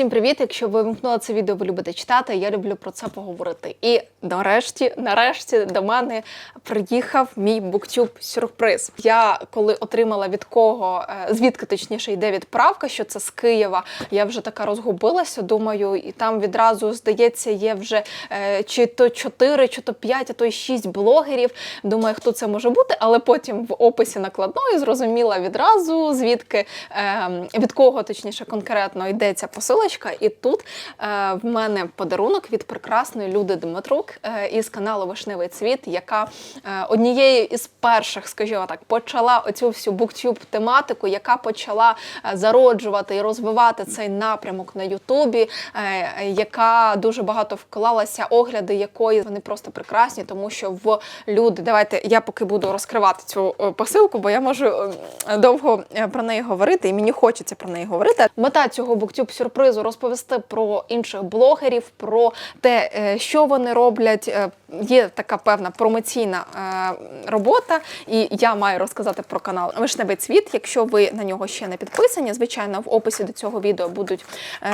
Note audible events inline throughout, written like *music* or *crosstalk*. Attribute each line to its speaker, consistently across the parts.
Speaker 1: Усім привіт! Якщо ви вимкнули це відео, ви любите читати, я люблю про це поговорити. І нарешті, нарешті, до мене приїхав мій буктюб сюрприз. Я коли отримала від кого, е, звідки точніше йде відправка, що це з Києва, я вже така розгубилася. Думаю, і там відразу здається, є вже е, чи то 4, чи то 5, а то й 6 блогерів. Думаю, хто це може бути, але потім в описі накладної зрозуміла відразу, звідки е, від кого точніше конкретно йдеться посилочка. І тут е, в мене подарунок від прекрасної люди Дмитрук е, із каналу Вишневий цвіт, яка е, однією із перших, скажімо так, почала оцю всю буктюб тематику, яка почала е, зароджувати і розвивати цей напрямок на Ютубі, е, яка дуже багато вклалася, огляди якої вони просто прекрасні, тому що в люди. Давайте я поки буду розкривати цю е, посилку, бо я можу е, довго е, про неї говорити, і мені хочеться про неї говорити. Мета цього буктюб сюрпризу розповісти про інших блогерів, про те, е, що вони роблять. Е, Є така певна промоційна е, робота, і я маю розказати про канал Вишневий цвіт. Якщо ви на нього ще не підписані, звичайно, в описі до цього відео будуть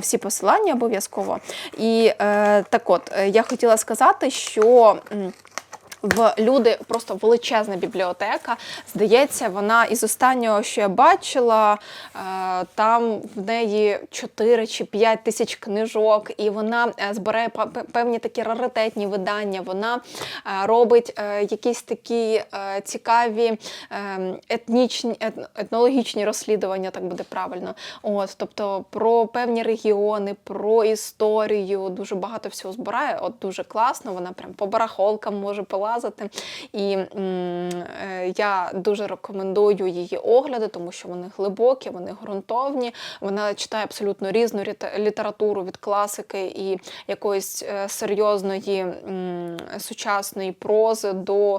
Speaker 1: всі посилання обов'язково. І так от я хотіла сказати, що. В люди просто величезна бібліотека. Здається, вона із останнього, що я бачила, е, там в неї 4 чи 5 тисяч книжок, і вона е, збирає певні такі раритетні видання. Вона е, робить якісь такі цікаві е, етнічні ет- етнологічні розслідування, так буде правильно. От, тобто про певні регіони, про історію, дуже багато всього збирає. От дуже класно. Вона прям по барахолкам може полазити. І е, я дуже рекомендую її огляди, тому що вони глибокі, вони ґрунтовні. Вона читає абсолютно різну літературу від класики і якоїсь е, серйозної сучасної прози до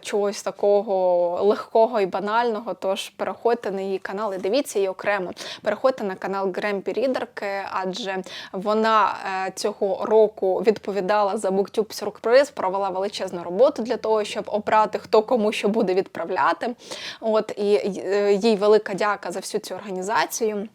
Speaker 1: чогось такого легкого і банального. Тож переходьте на її канал і дивіться її окремо. Переходьте на канал Гремпі Рідерки, адже вона е, цього року відповідала за BookTube сюрприз, провела величезну роботу для того, щоб обрати хто кому що буде відправляти. От і е, їй велика дяка за всю цю організацію.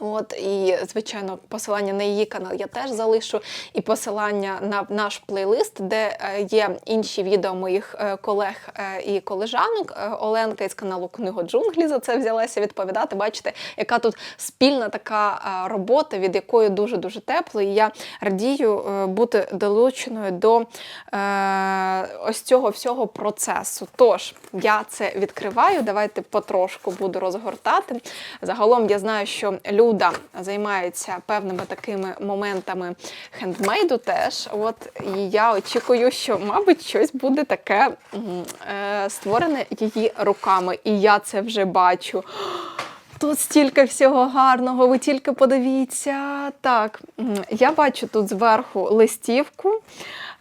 Speaker 1: От і звичайно, посилання на її канал я теж залишу, і посилання на наш плейлист, де е, є інші відео моїх е, колег е, і колежанок. Оленка із каналу Книго Джунглі за це взялася відповідати. Бачите, яка тут спільна така робота, від якої дуже дуже тепло. І я радію бути долученою до ось цього всього процесу. Тож я це відкриваю. Давайте потрошку буду розгортати. Загалом я знаю, що Люда займається певними такими моментами хендмейду теж. От і я очікую, що, мабуть, щось буде таке е, створене її руками. І я це вже бачу. Тут стільки всього гарного, ви тільки подивіться. Так, я бачу тут зверху листівку.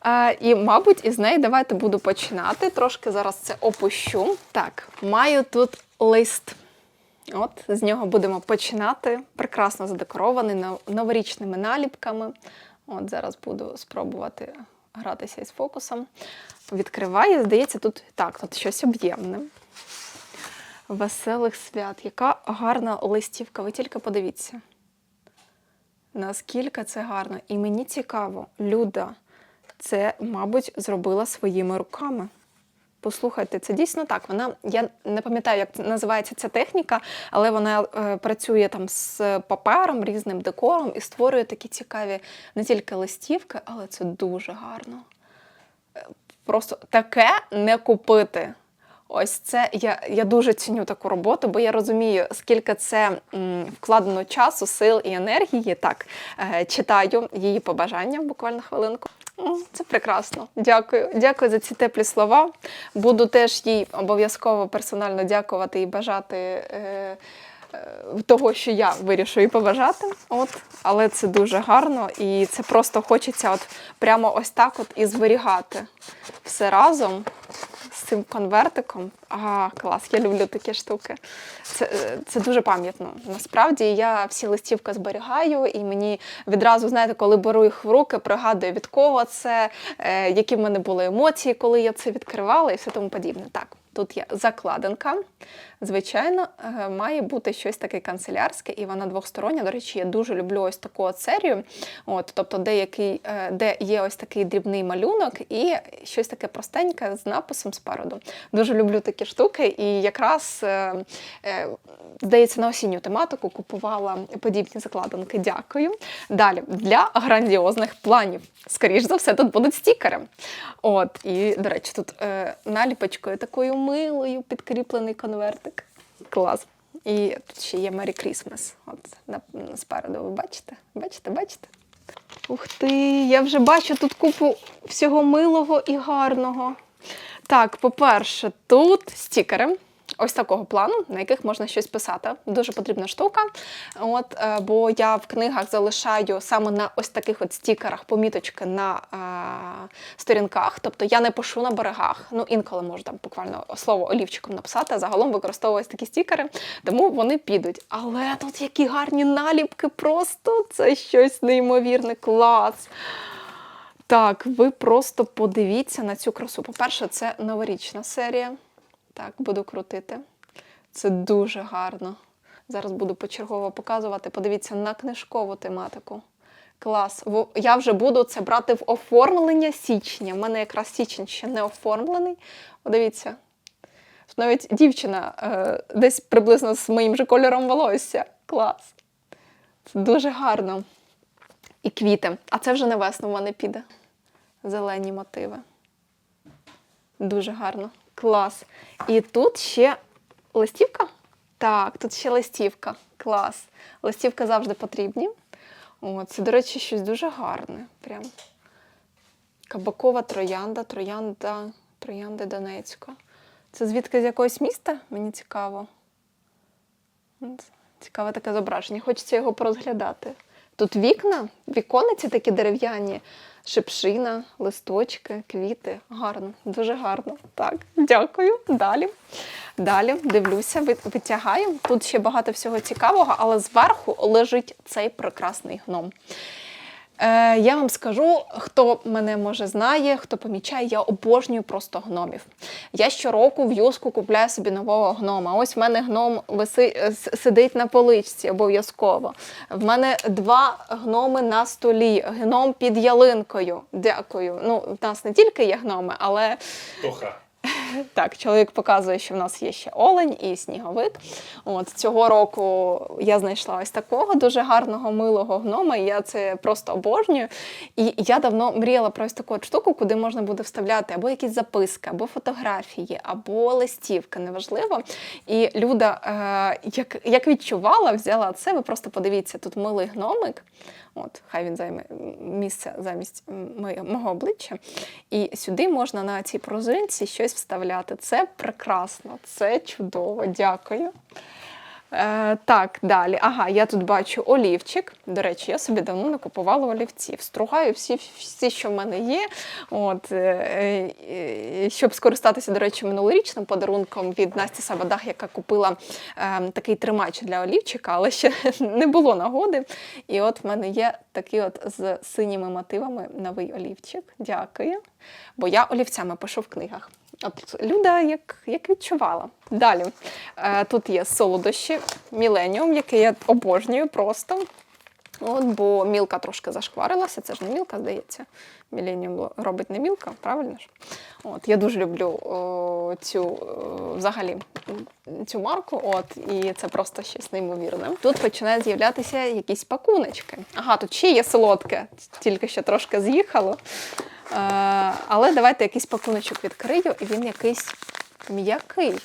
Speaker 1: Е, і, мабуть, із неї давайте буду починати. Трошки зараз це опущу. Так, маю тут лист. От з нього будемо починати. Прекрасно задекорований новорічними наліпками. От зараз буду спробувати гратися із фокусом. Відкриваю, здається, тут так, тут щось об'ємне. Веселих свят. Яка гарна листівка. Ви тільки подивіться. Наскільки це гарно. І мені цікаво, Люда це, мабуть, зробила своїми руками. Послухайте, це дійсно так. Вона я не пам'ятаю, як називається ця техніка, але вона е, працює там з папером, різним декором і створює такі цікаві не тільки листівки, але це дуже гарно. Е, Просто таке не купити. Ось це я, я дуже ціню таку роботу, бо я розумію, скільки це м, вкладено часу, сил і енергії. Так, е, читаю її побажання буквально хвилинку. Це прекрасно. Дякую. Дякую за ці теплі слова. Буду теж їй обов'язково персонально дякувати і бажати. Е, е, того, що я вирішу і побажати, от, але це дуже гарно, і це просто хочеться от прямо ось так от і зберігати все разом цим конвертиком. А, клас, я люблю такі штуки. Це, е, це дуже пам'ятно. Насправді я всі листівки зберігаю, і мені відразу, знаєте, коли беру їх в руки, пригадую, від кого це, е, які в мене були емоції, коли я це відкривала, і все тому подібне. Так, Тут є закладинка. Звичайно, е, має бути щось таке канцелярське, і вона двостороння. До речі, я дуже люблю ось таку серію. От, тобто, деякий, е, де є ось такий дрібний малюнок і щось таке простеньке з написом спереду. Дуже люблю такі штуки, і якраз е, здається, на осінню тематику купувала подібні закладинки. Дякую. Далі для грандіозних планів. Скоріш за все, тут будуть стікери. От, і, до речі, тут наліпочкою такою милою підкріплений конвертик. Клас. І тут ще є Merry Christmas. От на, спереду ви бачите? Бачите, бачите? Ух ти, я вже бачу тут купу всього милого і гарного. Так, по-перше, тут стікери. Ось такого плану, на яких можна щось писати. Дуже потрібна штука. От, е, бо я в книгах залишаю саме на ось таких от стікерах поміточки на е, сторінках. Тобто я не пишу на берегах. Ну, інколи можу там буквально слово олівчиком написати, а загалом використовую ось такі стікери, тому вони підуть. Але тут які гарні наліпки, просто це щось неймовірне, клас. Так, ви просто подивіться на цю красу. По-перше, це новорічна серія. Так, буду крутити. Це дуже гарно. Зараз буду почергово показувати. Подивіться на книжкову тематику. Клас. Я вже буду це брати в оформлення січня. У мене якраз січень ще не оформлений. Подивіться. Навіть дівчина е, десь приблизно з моїм же кольором волосся. Клас. Це дуже гарно. І квіти. А це вже на весну в мене піде. Зелені мотиви. Дуже гарно. Клас. І тут ще листівка? Так, тут ще листівка. Клас. Листівка завжди потрібні. О, це, до речі, щось дуже гарне. Прям. Кабакова троянда, троянда, троянди Донецька. Це звідки з якогось міста? Мені цікаво. Цікаве таке зображення. Хочеться його порозглядати. Тут вікна, вікониці такі дерев'яні, шипшина, листочки, квіти. Гарно, дуже гарно. Так, дякую. Далі. Далі дивлюся, ви- витягаю. Тут ще багато всього цікавого, але зверху лежить цей прекрасний гном. Е, я вам скажу, хто мене може знає, хто помічає, я обожнюю просто гномів. Я щороку в юску купляю собі нового гнома. Ось в мене гном виси, е, сидить на поличці обов'язково. В мене два гноми на столі, гном під ялинкою. Дякую. Ну, в нас не тільки є гноми, але
Speaker 2: Тоха. *laughs*
Speaker 1: так, чоловік показує, що в нас є ще олень і сніговик. От цього року я знайшла ось такого дуже гарного милого гнома. І я це просто обожнюю. І я давно мріяла про ось таку штуку, куди можна буде вставляти або якісь записки, або фотографії, або листівки, неважливо. І Люда, е, як, як відчувала, взяла це. Ви просто подивіться, тут милий гномик. От, хай він займе місце замість мого обличчя. І сюди можна на цій пружинці щось вставляти. Це прекрасно, це чудово. Дякую. Е, так, далі. Ага, я тут бачу олівчик. До речі, я собі давно не купувала олівців. Стругаю всі, всі що в мене є. От, е, е, щоб скористатися, до речі, минулорічним подарунком від Насті Савадах, яка купила е, такий тримач для олівчика, але ще *laughs* не було нагоди. І от в мене є такий от з синіми мотивами новий олівчик. Дякую. Бо я олівцями пишу в книгах. Люда як, як відчувала. Далі. Е, тут є солодощі, міленіум, який я обожнюю просто. От, бо мілка трошки зашкварилася, це ж не мілка, здається. Міленіум робить не мілка, правильно ж? От, я дуже люблю о, цю о, взагалі цю марку, от, і це просто щось неймовірне. Тут починають з'являтися якісь пакуночки. Ага, тут ще є солодке, тільки що трошки з'їхало. Е, але давайте якийсь пакуночок відкрию, і він якийсь м'який,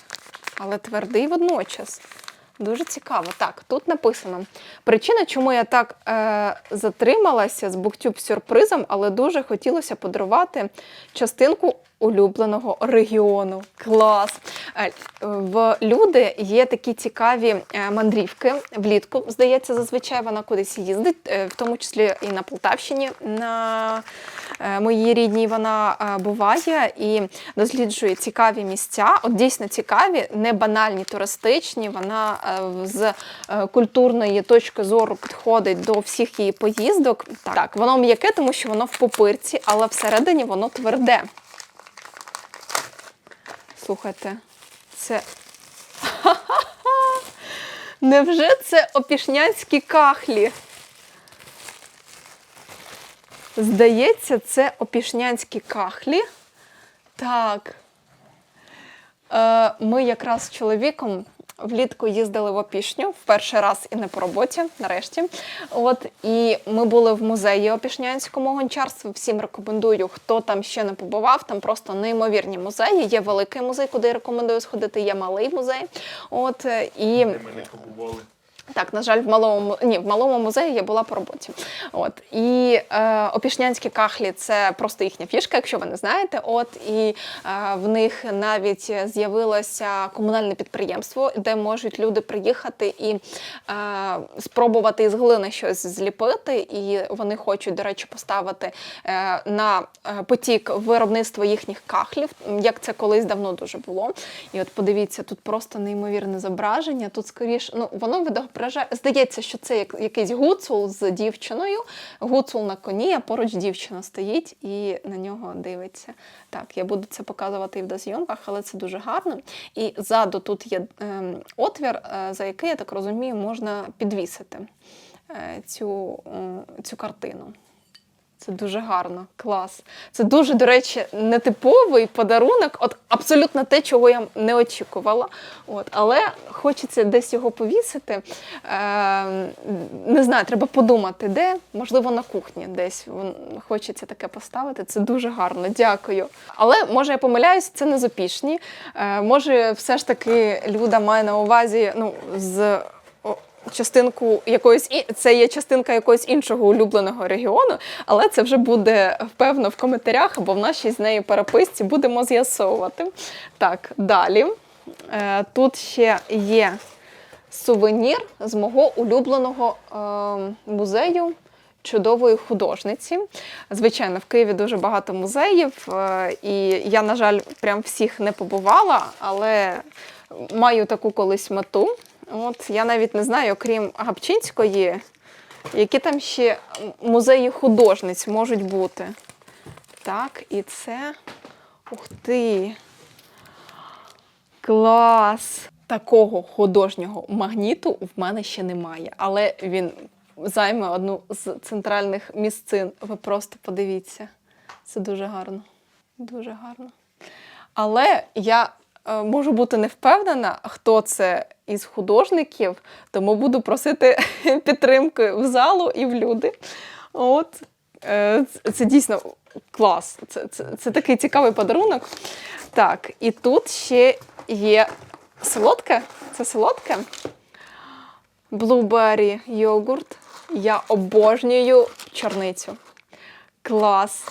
Speaker 1: але твердий водночас. Дуже цікаво. Так, тут написано. Причина, чому я так е, затрималася з буктюб сюрпризом, але дуже хотілося подарувати частинку улюбленого регіону. Клас! Е, в люди є такі цікаві е, мандрівки влітку. Здається, зазвичай вона кудись їздить, е, в тому числі і на Полтавщині. На моїй рідній вона буває і досліджує цікаві місця. От дійсно цікаві, не банальні, туристичні. Вона з культурної точки зору підходить до всіх її поїздок. Так воно м'яке, тому що воно в попирці, але всередині воно тверде. Слухайте, Це. *laughs* Невже це опішнянські кахлі? Здається, це опішнянські кахлі. Так. Е, ми якраз з чоловіком влітку їздили в Опішню в перший раз і не по роботі, нарешті. От і ми були в музеї Опішнянському гончарства. Всім рекомендую, хто там ще не побував. Там просто неймовірні музеї. Є великий музей, куди я рекомендую сходити. Є малий музей. От е, і
Speaker 2: ми не побували.
Speaker 1: Так, на жаль, в малому ні, в малому музеї я була по роботі. От і е, опішнянські кахлі це просто їхня фішка, якщо ви не знаєте. От і е, в них навіть з'явилося комунальне підприємство, де можуть люди приїхати і е, спробувати із глини щось зліпити. І вони хочуть, до речі, поставити е, на е, потік виробництво їхніх кахлів, як це колись давно дуже було. І от подивіться, тут просто неймовірне зображення. Тут скоріш, ну воно відображає. Здається, що це як якийсь гуцул з дівчиною. Гуцул на коні, а поруч дівчина стоїть і на нього дивиться. Так, я буду це показувати і в дозйомках, але це дуже гарно. І ззаду тут є ем, отвір, е, за який, я так розумію, можна підвісити е, цю, е, цю картину. Це дуже гарно, клас. Це дуже, до речі, нетиповий подарунок, от абсолютно те, чого я не очікувала. От, але хочеться десь його повісити. Е, не знаю, треба подумати, де, можливо, на кухні десь хочеться таке поставити. Це дуже гарно, дякую. Але може я помиляюсь, це не зопішні. Е, може, все ж таки Люда має на увазі ну, з частинку якоїсь це є частинка якогось іншого улюбленого регіону, але це вже буде впевно в коментарях або в нашій з нею переписці будемо з'ясовувати. Так, далі. Е, тут ще є сувенір з мого улюбленого е, музею. Чудової художниці. Звичайно, в Києві дуже багато музеїв, е, і я, на жаль, прям всіх не побувала, але маю таку колись мету. От я навіть не знаю, окрім Гапчинської, які там ще музеї художниць можуть бути. Так, і це. Ух ти! Клас! Такого художнього магніту в мене ще немає, але він займе одну з центральних місцин. Ви просто подивіться. Це дуже гарно. Дуже гарно. Але я можу бути не впевнена, хто це із художників, тому буду просити *laughs* підтримки в залу і в люди. От. Е, Це дійсно клас. Це, це, це такий цікавий подарунок. Так, і тут ще є солодке. Це солодке. Блубері йогурт. Я обожнюю чорницю. Клас.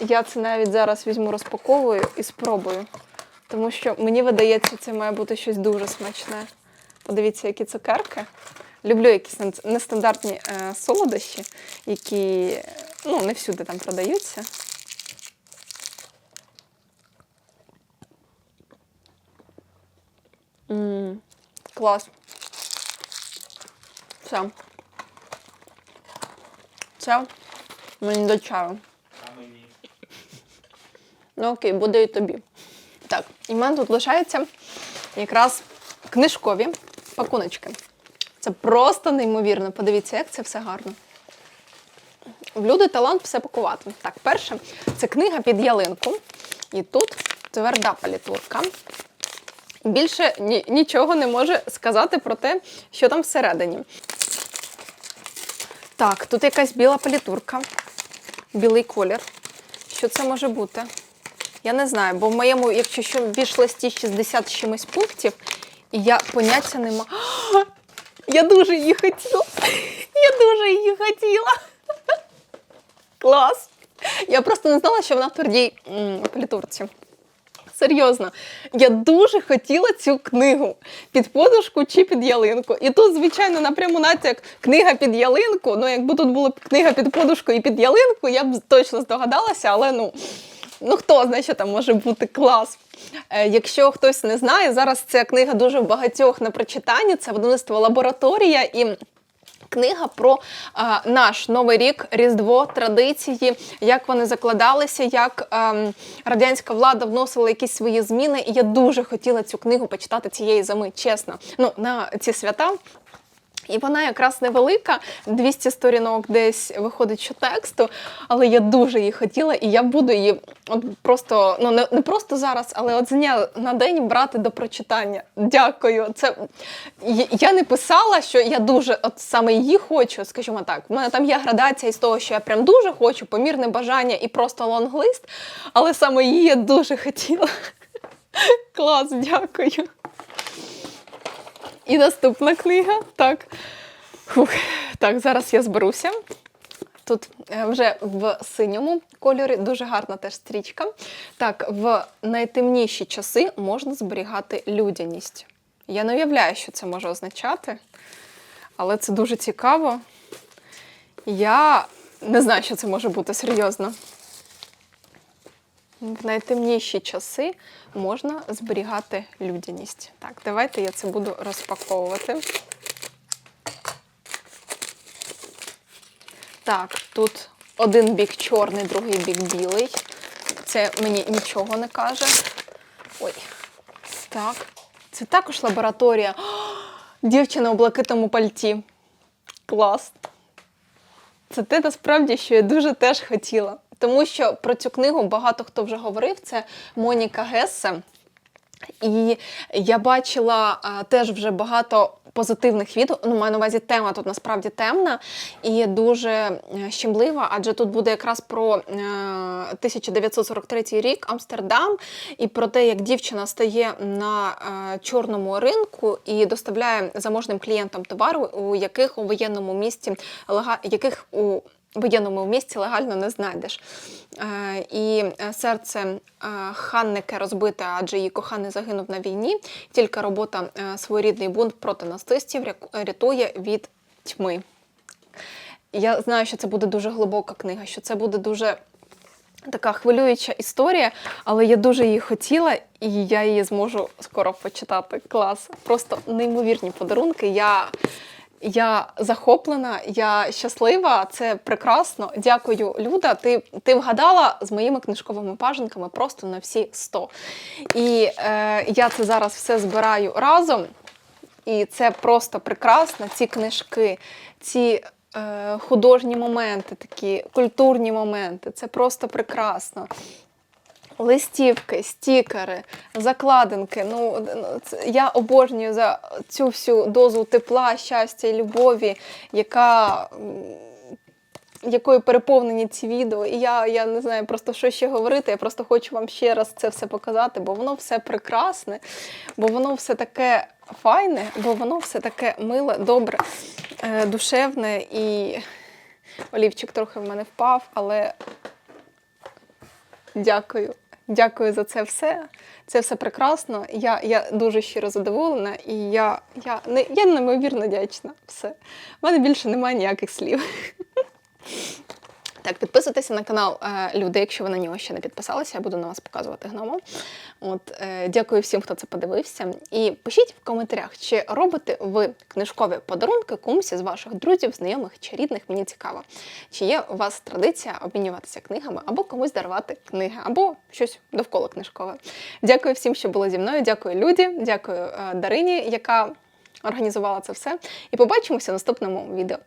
Speaker 1: Я це навіть зараз візьму, розпаковую і спробую. Тому що мені видається, це має бути щось дуже смачне. Подивіться, які цукерки. Люблю якісь нестандартні е, солодощі, які ну, не всюди там продаються. м клас. Все. Це мені до чаю.
Speaker 2: А мені.
Speaker 1: Ну окей, буде і тобі. І в мене тут лишаються якраз книжкові пакуночки. Це просто неймовірно. Подивіться, як це все гарно. В люди талант все пакувати. Так, перше, це книга під ялинку. І тут тверда палітурка. Більше ні, нічого не може сказати про те, що там всередині. Так, тут якась біла палітурка, білий колір. Що це може бути? Я не знаю, бо в моєму, якщо що, вішлисті 60 з чимось пунктів, і я поняття не маю. *gasps* Я дуже її хотіла. *laughs* Я дуже її хотіла. *laughs* Клас. Я просто не знала, що вона в твердій м, палітурці. Серйозно, я дуже хотіла цю книгу під подушку чи під ялинку. І тут, звичайно, напряму натяк книга під ялинку. Ну, якби тут була книга під подушку і під ялинку, я б точно здогадалася, але ну. Ну, хто знає, що там може бути клас. Е, якщо хтось не знає, зараз ця книга дуже багатьох на прочитанні. Це видавництво лабораторія і Книга про е, наш новий рік, Різдво, традиції, як вони закладалися, як ем, радянська влада вносила якісь свої зміни. І я дуже хотіла цю книгу почитати цієї зими, чесно. Ну, на ці свята. І вона якраз невелика, 200 сторінок десь виходить що тексту, але я дуже її хотіла, і я буду її от просто, ну не, не просто зараз, але от з дня на день брати до прочитання. Дякую. Це я- не писала, що я дуже от саме її хочу, скажімо так. У мене там є градація із того, що я прям дуже хочу, помірне бажання і просто лонглист, але саме її я дуже хотіла. *laughs* Клас, дякую. І наступна книга. Так. Фух. Так, зараз я зберуся. Тут е, вже в синьому кольорі дуже гарна теж стрічка. Так, в найтемніші часи можна зберігати людяність. Я не уявляю, що це може означати, але це дуже цікаво. Я не знаю, що це може бути серйозно. В найтемніші часи можна зберігати людяність. Так, давайте я це буду розпаковувати. Так, тут один бік чорний, другий бік білий. Це мені нічого не каже. Ой. Так. Це також лабораторія. Дівчина у блакитному пальті. Клас. Це те насправді, що я дуже теж хотіла. Тому що про цю книгу багато хто вже говорив. Це Моніка Гессе. І я бачила а, теж вже багато позитивних відео. Ну, маю на увазі тема тут насправді темна і дуже е, щемлива, адже тут буде якраз про е, 1943 рік Амстердам і про те, як дівчина стає на е, чорному ринку і доставляє заможним клієнтам товари, у яких у воєнному місті яких у воєнному місці легально не знайдеш. Е, І е, серце е, Ханнеке розбите, адже її коханий загинув на війні. Тільки робота своєрідний бунт проти нацистів рятує від тьми. Я знаю, що це буде дуже глибока книга, що це буде дуже така хвилююча історія, але я дуже її хотіла, і я її зможу скоро почитати. Клас. Просто неймовірні подарунки. Я, я захоплена, я щаслива, це прекрасно. Дякую, Люда. Ти, ти вгадала з моїми книжковими пажинками просто на всі 100. І е, я це зараз все збираю разом. І це просто прекрасно. Ці книжки, ці е, художні моменти, такі культурні моменти. Це просто прекрасно. Листівки, стікери, закладинки. Ну, я обожнюю за цю всю дозу тепла, щастя і любові, яка. Якою переповнені ці відео, і я, я не знаю просто що ще говорити. Я просто хочу вам ще раз це все показати, бо воно все прекрасне, бо воно все таке файне, бо воно все таке миле, добре, е, душевне і олівчик трохи в мене впав, але дякую. Дякую за це все. Це все прекрасно. Я, я дуже щиро задоволена і я, я, не, я неймовірно вдячна. Все. У мене більше немає ніяких слів. *laughs* Так, підписуйтеся на канал е, Люди, якщо ви на нього ще не підписалися, я буду на вас показувати гному. От, е, дякую всім, хто це подивився. І пишіть в коментарях, чи робите ви книжкові подарунки комусь із ваших друзів, знайомих чи рідних. Мені цікаво. Чи є у вас традиція обмінюватися книгами, або комусь дарувати книги, або щось довкола книжкове. Дякую всім, що були зі мною. Дякую Люді, дякую е, Дарині, яка організувала це все. І побачимося в наступному відео.